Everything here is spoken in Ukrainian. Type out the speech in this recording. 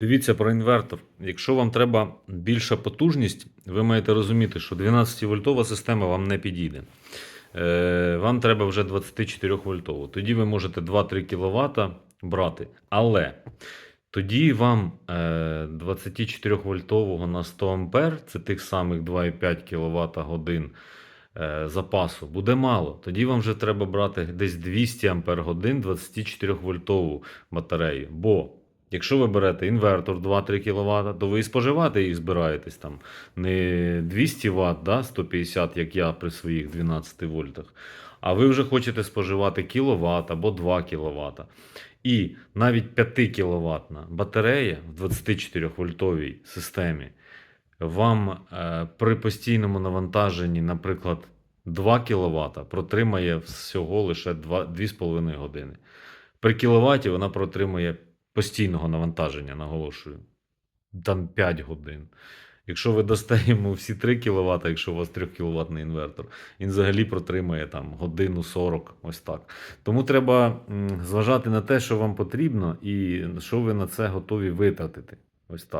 Дивіться про інвертор. Якщо вам треба більша потужність, ви маєте розуміти, що 12-вольтова система вам не підійде. Е, Вам треба вже 24 вольтову. Тоді ви можете 2-3 кВт брати. Але тоді вам е, 24 вольтового на 100 ампер, це тих самих 2,5 кВт годин е, запасу, буде мало. Тоді вам вже треба брати десь 200 ампер годин 24 вольтову батарею. Бо Якщо ви берете інвертор 2-3 кВт, то ви і споживати їх збираєтесь там не 200 Вт, да, 150, як я при своїх 12 вольтах, а ви вже хочете споживати кіловат або 2 кВт. І навіть 5 кВт батарея в 24 вольтовій системі вам е, при постійному навантаженні, наприклад, 2 кВт протримає всього лише 2, 2,5 години. При кіловаті вона протримує постійного навантаження, наголошую, там 5 годин. Якщо ви дасте йому всі 3 кВт, якщо у вас 3 кВт інвертор, він взагалі протримає там годину 40, ось так. Тому треба зважати на те, що вам потрібно, і що ви на це готові витратити. Ось так.